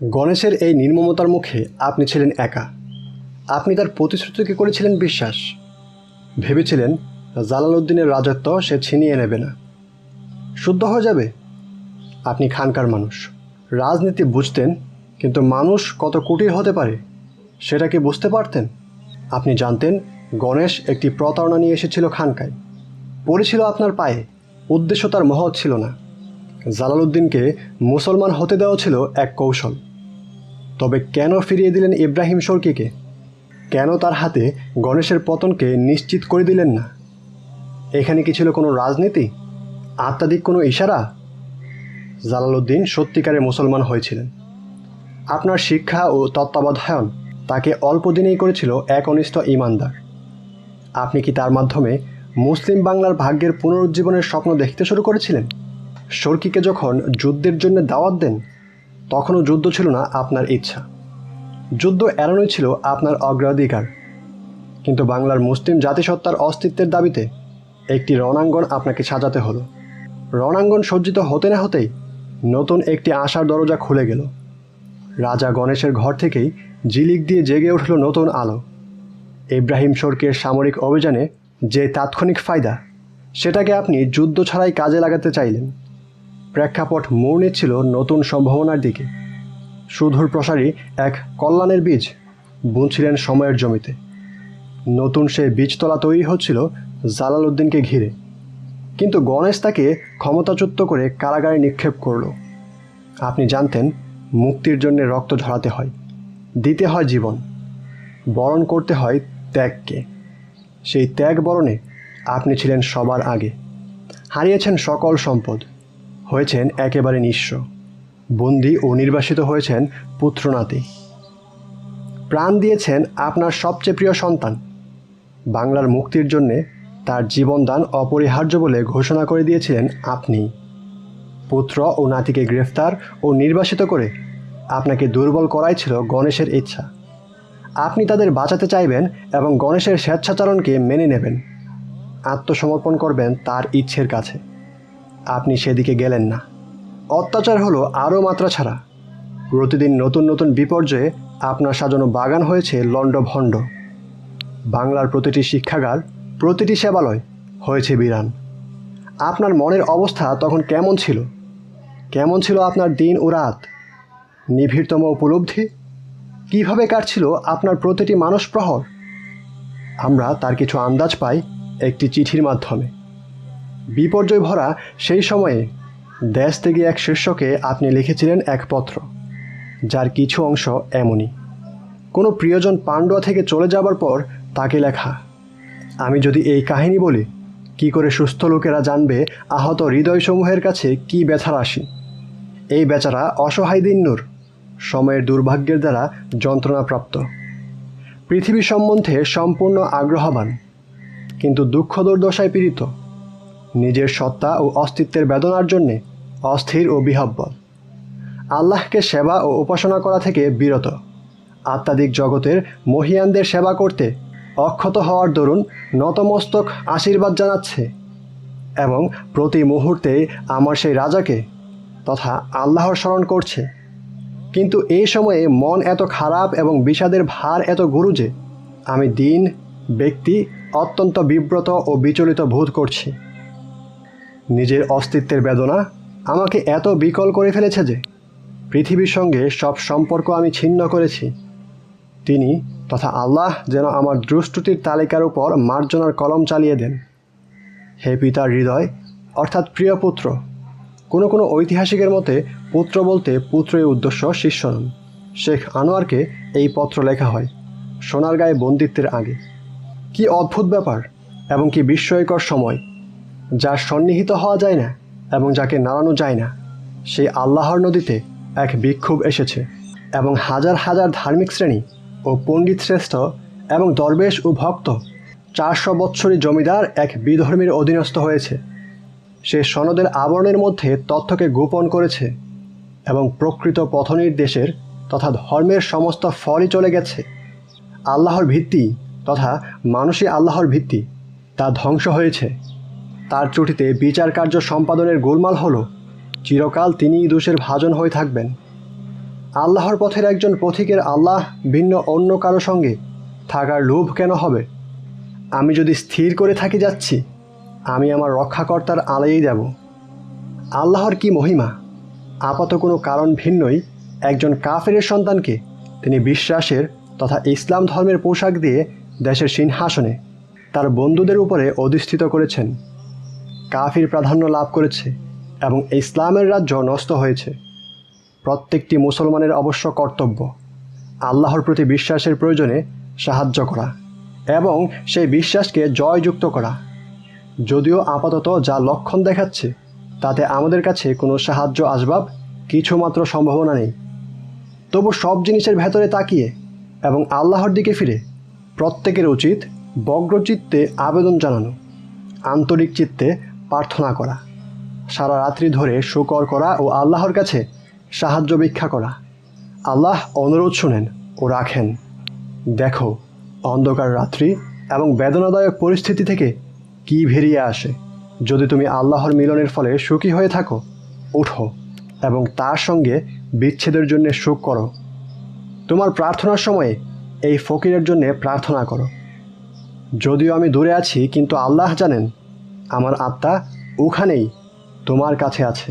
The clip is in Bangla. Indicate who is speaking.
Speaker 1: গণেশের এই নির্মমতার মুখে আপনি ছিলেন একা। আপনি তার প্রতিশ্রুতিকে করেছিলেন বিশ্বাস। ভেবেছিলেন জালালউদ্দিনের রাজত্ব সে ছিনিয়ে নেবে না। শুদ্ধ হয়ে যাবে? আপনি খানকার মানুষ। রাজনীতি বুঝতেন, কিন্তু মানুষ কত কুটির হতে পারে, সেটা কি বুঝতে পারতেন? আপনি জানতেন, গণেশ একটি প্রতারণা নিয়ে এসেছিল খানকায়। পড়েছিল আপনার পায়ে, উদ্দেশ্য তার মহৎ ছিল না। জালালউদ্দিনকে মুসলমান হতে দেওয়া ছিল এক কৌশল। তবে কেন ফিরিয়ে দিলেন ইব্রাহিম শর্কিকে? কেন তার হাতে গণেশের পতনকে নিশ্চিত করে দিলেন না? এখানে কি ছিল কোনো রাজনীতি? আত্মাধিক কোনো ইশারা? জালালউদ্দিন সত্যিকারের মুসলমান হয়েছিলেন। আপনার শিক্ষা ও তত্ত্বাবধায়ন তাকে অল্প দিনেই করেছিল এক অনিষ্ট ইমানদার। আপনি কি তার মাধ্যমে মুসলিম বাংলার ভাগ্যের পুনরুজ্জীবনের স্বপ্ন দেখতে শুরু করেছিলেন? শর্কিকে যখন যুদ্ধের জন্য দাওয়াত দেন, তখনও যুদ্ধ ছিল না আপনার ইচ্ছা। যুদ্ধ এড়ানোই ছিল আপনার অগ্রাধিকার। কিন্তু বাংলার মুসলিম জাতিসত্তার অস্তিত্বের দাবিতে একটি রণাঙ্গন আপনাকে সাজাতে হলো। রণাঙ্গন সজ্জিত হতে না হতেই নতুন একটি আশার দরজা খুলে গেল। রাজা গণেশের ঘর থেকেই জিলিক দিয়ে জেগে উঠল নতুন আলো। ইব্রাহিম শর্কের সামরিক অভিযানে যে তাৎক্ষণিক ফায়দা, সেটাকে আপনি যুদ্ধ ছাড়াই কাজে লাগাতে চাইলেন। প্রেক্ষাপট মোড় নিচ্ছিল নতুন সম্ভাবনার দিকে। সুদূর প্রসারী এক কল্যাণের বীজ বুনছিলেন সময়ের জমিতে। নতুন সেই বীজতলা তৈরি হচ্ছিল জালালউদ্দিনকে ঘিরে। কিন্তু গণেশ তাকে ক্ষমতাচ্যুত করে কারাগারে নিক্ষেপ করল। আপনি জানতেন, মুক্তির জন্য রক্ত ঝরাতে হয়, দিতে হয় জীবন, বরণ করতে হয় ত্যাগকে। সেই ত্যাগ বরণে আপনি ছিলেন সবার আগে, হারিয়েছেন সকল সম্পদ। হয়েছেন একেবারে নিঃস্ব। বন্দি ও নির্বাসিত হয়েছেন পুত্রনাতি। প্রাণ দিয়েছেন আপনার সবচেয়ে প্রিয় সন্তান। বাংলার মুক্তির জন্যে তার জীবনদান অপরিহার্য বলে ঘোষণা করে দিয়েছিলেন আপনি। পুত্র ও নাতিকে গ্রেফতার ও নির্বাসিত করে আপনাকে দুর্বল করাই ছিল গণেশের ইচ্ছা। আপনি তাদের বাঁচাতে চাইবেন এবং গণেশের স্বেচ্ছাচারণকে মেনে নেবেন। আত্মসমর্পণ করবেন তার ইচ্ছের কাছে। আপনি সেদিকে গেলেন না। অত্যাচার হলো আরও মাত্রা ছাড়া। প্রতিদিন নতুন নতুন বিপর্যয়ে আপনার সাজানো বাগান হয়েছে লণ্ডভণ্ড। বাংলার প্রতিটি শিক্ষাগার, প্রতিটি সেবালয় হয়েছে বিরান। আপনার মনের অবস্থা তখন কেমন ছিল? কেমন ছিল আপনার দিন ও রাত? নিভৃতম উপলব্ধি? কীভাবে কাটছিল আপনার প্রতিটি মানস প্রহর? আমরা তার কিছু আন্দাজ পাই একটি চিঠির মাধ্যমে। বিপর্যয় ভরা সেই সময়ে দেশ থেকে এক শীর্ষকে আপনি লিখেছিলেন এক পত্র, যার কিছু অংশ এমনই। কোনো প্রিয়জন পাণ্ডুয়া থেকে চলে যাবার পর তাকে লেখা। আমি যদি এই কাহিনী বলি, কি করে সুস্থ লোকেরা জানবে আহত হৃদয়সমূহের কাছে কি ব্যথা রাশি এই বেচারা অসহায় দিন্নুর সময়ের দুর্ভাগ্যের দ্বারা যন্ত্রণাপ্রাপ্ত। পৃথিবী সম্বন্ধে সম্পূর্ণ আগ্রহবান, কিন্তু দুঃখ দুর্দশায় পীড়িত। নিজের সত্তা ও অস্তিত্বের বেদনার জন্যে অস্থির ও বিহব্বল। আল্লাহকে সেবা ও উপাসনা করা থেকে বিরত। আত্মাদিক জগতের মহিয়ানদের সেবা করতে অক্ষত হওয়ার দরুন নতমস্তক আশীর্বাদ জানাচ্ছে এবং প্রতি মুহূর্তে আমার সেই রাজাকে তথা আল্লাহর স্মরণ করছে। কিন্তু এই সময়ে মন এত খারাপ এবং বিষাদের ভার এত গুরু যে আমি দিন, ব্যক্তি অত্যন্ত বিব্রত ও বিচলিত বোধ করছি। নিজের অস্তিত্বের বেদনা আমাকে এত বিকল করে ফেলেছে যে পৃথিবীর সঙ্গে সব সম্পর্ক আমি ছিন্ন করেছি। তিনি তথা আল্লাহ যেন আমার দ্রুষ্টুতির তালিকার উপর মার্জনার কলম চালিয়ে দেন। হে পিতার হৃদয়, অর্থাৎ প্রিয় পুত্র, কোনো কোনো ঐতিহাসিকের মতে পুত্র বলতে পুত্রই উদ্দেশ্য শিষ্য নন শেখ আনোয়ারকে এই পত্র লেখা হয় সোনার গায়ে বন্দিত্বের আগে। কি অদ্ভুত ব্যাপার এবং কি বিস্ময়কর সময়। যার সন্নিহিত হওয়া যায় না এবং যাকে নাড়ানো যায় না, সেই আল্লাহর নদীতে এক বিক্ষোভ এসেছে এবং হাজার হাজার ধার্মিক শ্রেণি ও পণ্ডিত শ্রেষ্ঠ এবং দরবেশ ও ভক্ত চারশো বৎসরী জমিদার এক বিধর্মীর অধীনস্থ হয়েছে। সে সনদের আবরণের মধ্যে তথ্যকে গোপন করেছে এবং প্রকৃত পথনির্দেশের তথা ধর্মের সমস্ত ফলই চলে গেছে। আল্লাহর ভিত্তি তথা মানুষই আল্লাহর ভিত্তি তা ধ্বংস হয়েছে। তার ত্রুটিতে বিচার কার্য সম্পাদনের গোলমাল হল, চিরকাল তিনিই দোষের ভাজন হয়ে থাকবেন। আল্লাহর পথের একজন পথিকের আল্লাহ ভিন্ন অন্য কারও সঙ্গে থাকার লোভ কেন হবে? আমি যদি স্থির করে থাকি যাচ্ছি, আমি আমার রক্ষাকর্তার আলেই যাব আল্লাহর কি মহিমা? আপাত কোনো কারণ ভিন্নই একজন কাফেরের সন্তানকে তিনি বিশ্বাসের তথা ইসলাম ধর্মের পোশাক দিয়ে দেশের সিংহাসনে তার বন্ধুদের উপরে অধিষ্ঠিত করেছেন। কাফির প্রাধান্য লাভ করেছে এবং ইসলামের রাজ্য নষ্ট হয়েছে। প্রত্যেকটি মুসলমানের অবশ্য কর্তব্য, আল্লাহর প্রতি বিশ্বাসের প্রয়োজনে সাহায্য করা এবং সেই বিশ্বাসকে জয়যুক্ত করা। যদিও আপাতত যা লক্ষণ দেখাচ্ছে, তাতে আমাদের কাছে কোনো সাহায্য আসবাব কিছুমাত্র সম্ভাবনা নেই। তবু সব জিনিসের ভেতরে তাকিয়ে এবং আল্লাহর দিকে ফিরে প্রত্যেকের উচিত বগ্রচিত্তে আবেদন জানানো, আন্তরিক চিত্তে প্রার্থনা করা। সারা রাত্রি ধরে শুকর করা ও আল্লাহর কাছে সাহায্য ভিক্ষা করা। আল্লাহ অনুরোধ শুনেন ও রাখেন। দেখো, অন্ধকার রাত্রি এবং বেদনাদায়ক পরিস্থিতি থেকে কি বেরিয়ে আসে। যদি তুমি আল্লাহর মিলনের ফলে সুখী হয়ে থাকো, উঠো এবং তার সঙ্গে বিচ্ছেদের জন্য সুখ করো। তোমার প্রার্থনার সময়ে এই ফকিরের জন্য প্রার্থনা করো। যদিও আমি দূরে আছি, কিন্তু আল্লাহ জানেন আমার আত্মা ওখানেই তোমার কাছে আছে।